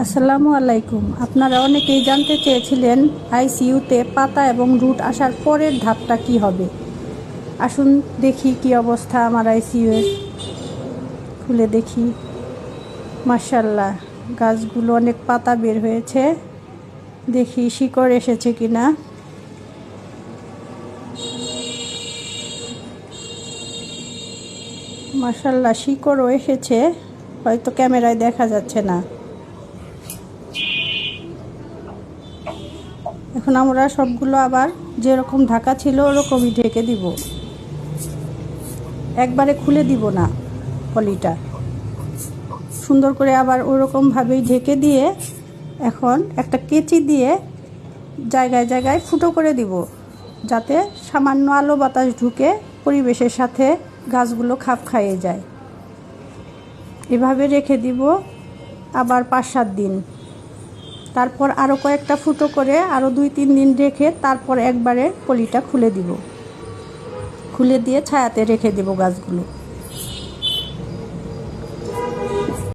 আসসালামু আলাইকুম। আপনারা অনেকেই জানতে চেয়েছিলেন আইসিইউতে পাতা এবং রুট আসার পরের ধাপটা কি হবে। আসুন দেখি কি অবস্থা আমার আইসিইউ এর খুলে দেখি। মার্শাল্লাহ গাছগুলো অনেক পাতা বের হয়েছে। দেখি শিকড় এসেছে কি না মার্শাল্লাহ শিকড়ও এসেছে। হয়তো ক্যামেরায় দেখা যাচ্ছে না। এখন আমরা সবগুলো আবার যেরকম ঢাকা ছিল, ওরকমই ঢেকে দিব। একবারে খুলে দিব না পলিটা। সুন্দর করে আবার ওরকমভাবেই ঢেকে দিয়ে এখন একটা কেচি দিয়ে জায়গায় জায়গায় ফুটো করে দিব, যাতে সামান্য আলো বাতাস ঢুকে পরিবেশের সাথে গাছগুলো খাপ খাইয়ে যায়। এভাবে রেখে দিব আবার পাঁচ সাত দিন। তারপর আরও কয়েকটা ফুটো করে আরও দুই তিন দিন রেখে তারপর একবারে পলিটা খুলে দিব। খুলে দিয়ে ছায়াতে রেখে দেব গাছগুলো।